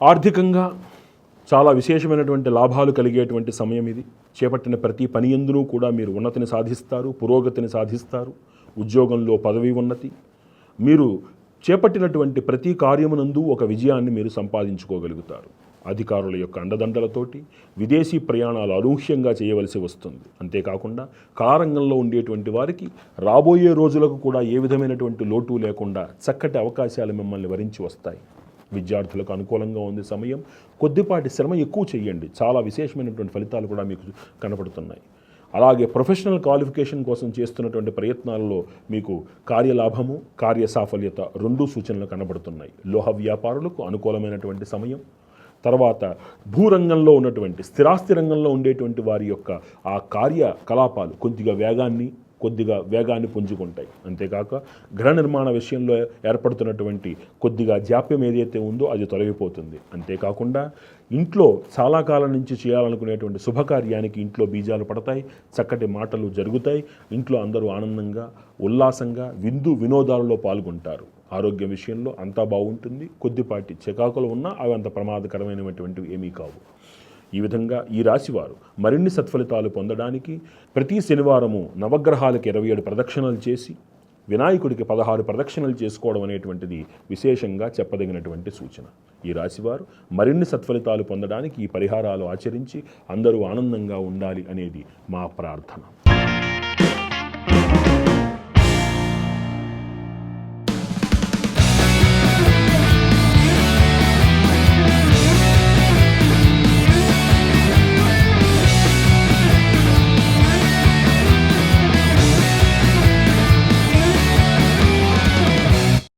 ఆర్థికంగా చాలా విశేషమైనటువంటి లాభాలు కలిగేటువంటి సమయం ఇది. చేపట్టిన ప్రతి పని ఎందునూ కూడా మీరు ఉన్నతిని సాధిస్తారు పురోగతిని సాధిస్తారు ఉద్యోగంలో పదవి ఉన్నతి. మీరు చేపట్టినటువంటి ప్రతి కార్యమునందు ఒక విజయాన్ని మీరు సంపాదించుకోగలుగుతారు. అధికారుల యొక్క అండదండలతోటి విదేశీ ప్రయాణాలు అనూహ్యంగా చేయవలసి వస్తుంది. అంతేకాకుండా కళారంగంలో ఉండేటువంటి వారికి రాబోయే రోజులకు కూడా ఏ విధమైనటువంటి లోటు లేకుండా చక్కటి అవకాశాలు మిమ్మల్ని వరించి వస్తాయి. విద్యార్థులకు అనుకూలంగా ఉంది సమయం. కొద్దిపాటి శ్రమ ఎక్కువ చేయండి. చాలా విశేషమైనటువంటి ఫలితాలు కూడా మీకు కనపడుతున్నాయి. అలాగే ప్రొఫెషనల్ క్వాలిఫికేషన్ కోసం చేస్తున్నటువంటి ప్రయత్నాలలో మీకు కార్యలాభము కార్య సాఫల్యత రెండు సూచనలు కనబడుతున్నాయి. లోహ వ్యాపారులకు అనుకూలమైనటువంటి సమయం. తర్వాత భూరంగంలో ఉన్నటువంటి స్థిరాస్తి రంగంలో ఉండేటువంటి వారి యొక్క ఆ కార్యకలాపాలు కొద్దిగా వేగాన్ని కొద్దిగా వేగాన్ని పుంజుకుంటాయి. అంతేకాక గృహ నిర్మాణ విషయంలో ఏర్పడుతున్నటువంటి కొద్దిగా జాప్యం ఏదైతే ఉందో అది తొలగిపోతుంది. అంతేకాకుండా ఇంట్లో చాలా కాలం నుంచి చేయాలనుకునేటువంటి శుభకార్యానికి ఇంట్లో బీజాలు పడతాయి చక్కటి మాటలు జరుగుతాయి ఇంట్లో అందరూ ఆనందంగా ఉల్లాసంగా విందు వినోదాలలో పాల్గొంటారు. ఆరోగ్య విషయంలో అంతా బాగుంటుంది కొద్దిపాటి చికాకులు ఉన్నా అవి అంత ప్రమాదకరమైనటువంటివి ఏమీ కావు. ఈ విధంగా ఈ రాశివారు మరిన్ని సత్ఫలితాలు పొందడానికి ప్రతి శనివారము నవగ్రహాలకు ఇరవై ఏడు ప్రదక్షిణలు చేసి వినాయకుడికి పదహారు ప్రదక్షిణలు చేసుకోవడం అనేటువంటిది విశేషంగా చెప్పదగినటువంటి సూచన. ఈ రాశివారు మరిన్ని సత్ఫలితాలు పొందడానికి ఈ పరిహారాలు ఆచరించి అందరూ ఆనందంగా ఉండాలి అనేది మా ప్రార్థన.